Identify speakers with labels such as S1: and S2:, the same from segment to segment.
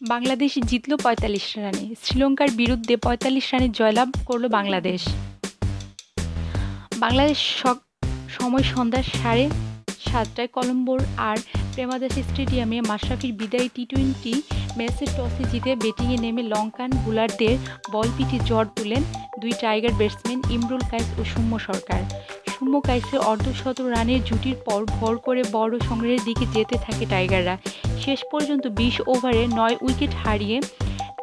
S1: বাংলাদেশ জিতল পঁয়তাল্লিশ রানে। শ্রীলঙ্কার বিরুদ্ধে পঁয়তাল্লিশ রানে জয়লাভ করল বাংলাদেশ। বাংলাদেশ সময় সন্ধ্যা সাড়ে সাতটায় কলম্বোর আর প্রেমাদাসী স্টেডিয়ামে মাশরাফির বিদায়ী টি টোয়েন্টি ম্যাচে টসে জিতে ব্যাটিংয়ে নেমে লঙ্কান বোলারদের বল পিঠে ঝড় তুলেন দুই টাইগার ব্যাটসম্যান ইমরুল কায়েস ও সৌম্য সরকার। সৌম্য কায়েসের অর্ধশত রানের জুটির পর ভর করে বড় সংগ্রহের দিকে যেতে থাকে টাইগাররা। শেষ পর্যন্ত বিশ ওভারে নয় উইকেট হারিয়ে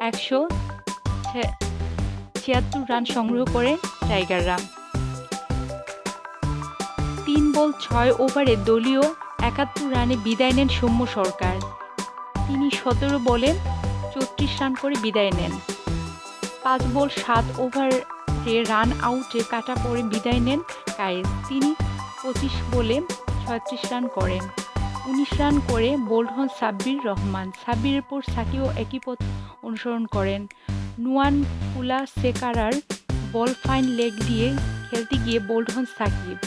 S1: একশো ছিয়াত্তর রান সংগ্রহ করে টাইগাররা। তিন বল ছয় ওভারে দলীয় একাত্তর রানে বিদায় নেন সৌম্য সরকার। তিনি সতেরো বলে চৌত্রিশ রান করে বিদায় নেন। পাঁচ বল সাত ওভারে রান আউটে কাটা পরে বিদায় নেন কায়েস। তিনি পঁচিশ বলে ছয়ত্রিশ রান করেন। উনিশ রান করে বোল্ড হন সাব্বির রহমান। সাব্বিরের পর সাকিও একই পথ অনুসরণ করেন। নুয়ান ফুলা সেকারার বল ফাইন লেগ দিয়ে খেলতে গিয়ে বোল্ড হন সাকিব।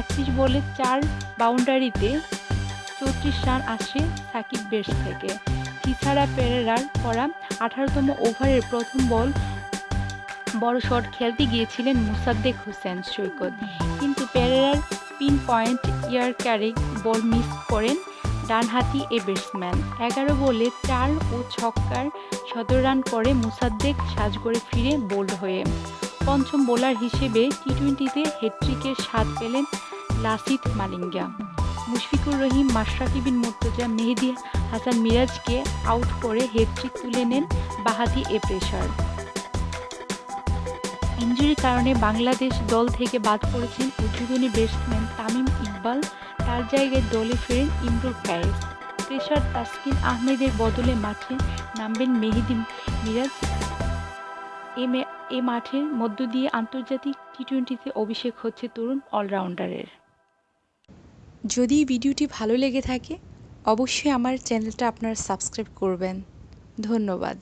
S1: একত্রিশ বলে চার বাউন্ডারিতে চৌত্রিশ রান আসে সাকিব বেশ থেকে। থিসারা পেরেরার করা আঠারোতম ওভারের প্রথম বল বড় শট খেলতে গিয়েছিলেন মুসাদ্দেক হোসেন সৈকত। কিন্তু পেরেরার pin point yorker ball miss করেন ডানহাতি এ ব্যাটসম্যান এগারো বলে চার ও ছক্কার সতেরো রান করে মুসাদ্দেক সাজ করে ফিরে বোল্ড হয়ে। পঞ্চম বোলার হিসেবে টি টোয়েন্টিতে হ্যাট্রিকের স্বাদ পেলেন লাসিথ মালিঙ্গা। মুশফিকুর রহিম, মাশরাফি বিন মুর্তজা, মেহেদি হাসান মিরাজকে আউট করে হ্যাট্রিক তুলে নেন বাহাতি এ প্রেশার ইঞ্জুরির কারণে বাংলাদেশ দল থেকে বাদ পড়েছেন উদ্বোধনী ব্যাটসম্যান তামিম ইকবাল। তার জায়গায় দলে ফেরেন ইমরুল কায়েস। প্রেশার তাসকিন আহমেদের বদলে মাঠে নামবেন মেহেদি মিরাজ। এ মাঠের মধ্য দিয়ে আন্তর্জাতিক টি টোয়েন্টিতে অভিষেক হচ্ছে তরুণ অলরাউন্ডারের।
S2: যদি ভিডিওটি ভালো লেগে থাকে, অবশ্যই আমার চ্যানেলটা আপনারা সাবস্ক্রাইব করবেন। ধন্যবাদ।